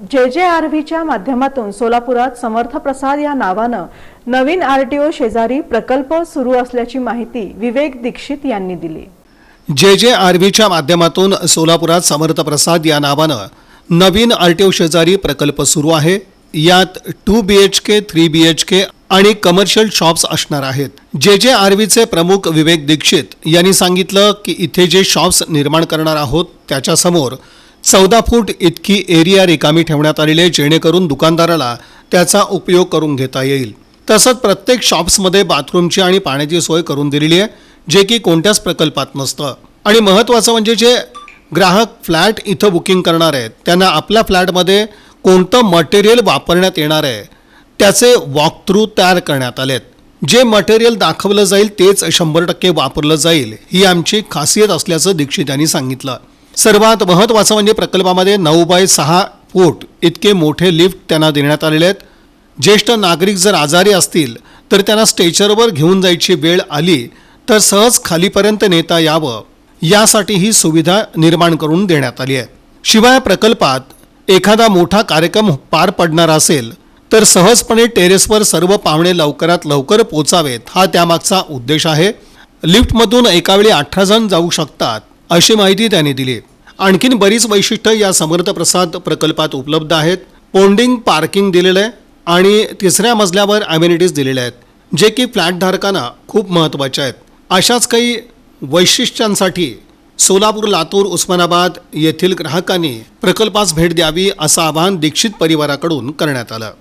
जे जे आर व्हीच्या माध्यमातून सोलापुरात समर्थ प्रसाद या नावानं नवीन आरटीओ शेजारी प्रकल्प सुरू असल्याची माहिती विवेक दीक्षित यांनी दिली. जे जे आर व्हीच्या माध्यमातून सोलापुरात समर्थ प्रसाद या नावानं नवीन आर टी ओ शेजारी प्रकल्प सुरू आहे. यात two B H K three B H K आणि कमर्शियल शॉप्स असणार आहेत. जे जे आर व्हीचे प्रमुख विवेक दीक्षित यांनी सांगितलं की इथे जे शॉप्स निर्माण करणार आहोत त्याच्यासमोर चौदा फूट इतकी एरिया रिकामी ठेवण्यात आलेली आहे जेणेकरून दुकानदाराला त्याचा उपयोग करून घेता येईल. तसंच प्रत्येक शॉप्समध्ये बाथरूमची आणि पाण्याची सोय करून दिलेली आहे जे की कोणत्याच प्रकल्पात नसतं. आणि महत्त्वाचं म्हणजे जे ग्राहक फ्लॅट इथं बुकिंग करणार आहेत त्यांना आपल्या फ्लॅटमध्ये कोणतं मटेरियल वापरण्यात येणार आहे त्याचे वॉकथ्रू तयार करण्यात आलेत. जे मटेरियल दाखवलं जाईल तेच शंभर टक्के वापरलं जाईल ही आमची खासियत असल्याचं दीक्षित यांनी सांगितलं. सर्वात महत्त्वाचं म्हणजे प्रकल्पामध्ये नऊ बाय सहा फूट इतके मोठे लिफ्ट त्यांना देण्यात आलेले आहेत. ज्येष्ठ नागरिक जर आजारी असतील तर त्यांना स्टेचरवर घेऊन जायची वेळ आली तर सहज खालीपर्यंत नेता यावं. यासाठी ही सुविधा निर्माण करून देण्यात आली आहे शिवाय प्रकल्पात एखादा मोठा कार्यक्रम पार पडणार असेल तर सहजपणे टेरेसवर सर्व पाहुणे लवकरात लवकर पोचावेत हा त्यामागचा उद्देश आहे. लिफ्टमधून एकावेळी अठरा जण जाऊ शकतात अशी माहिती त्यांनी दिली. आणखीन बरीच वैशिष्ट्य या समर्थ प्रसाद प्रकल्पात उपलब्ध आहेत. पोंडिंग पार्किंग दिलेलं आहे आणि तिसऱ्या मजल्यावर अम्युनिटीज दिलेल्या आहेत जे की फ्लॅटधारकांना खूप महत्त्वाच्या आहेत. अशाच काही वैशिष्ट्यांसाठी सोलापूर लातूर उस्मानाबाद येथील ग्राहकांनी प्रकल्पास भेट द्यावी असं आवाहन दीक्षित परिवाराकडून करण्यात आलं.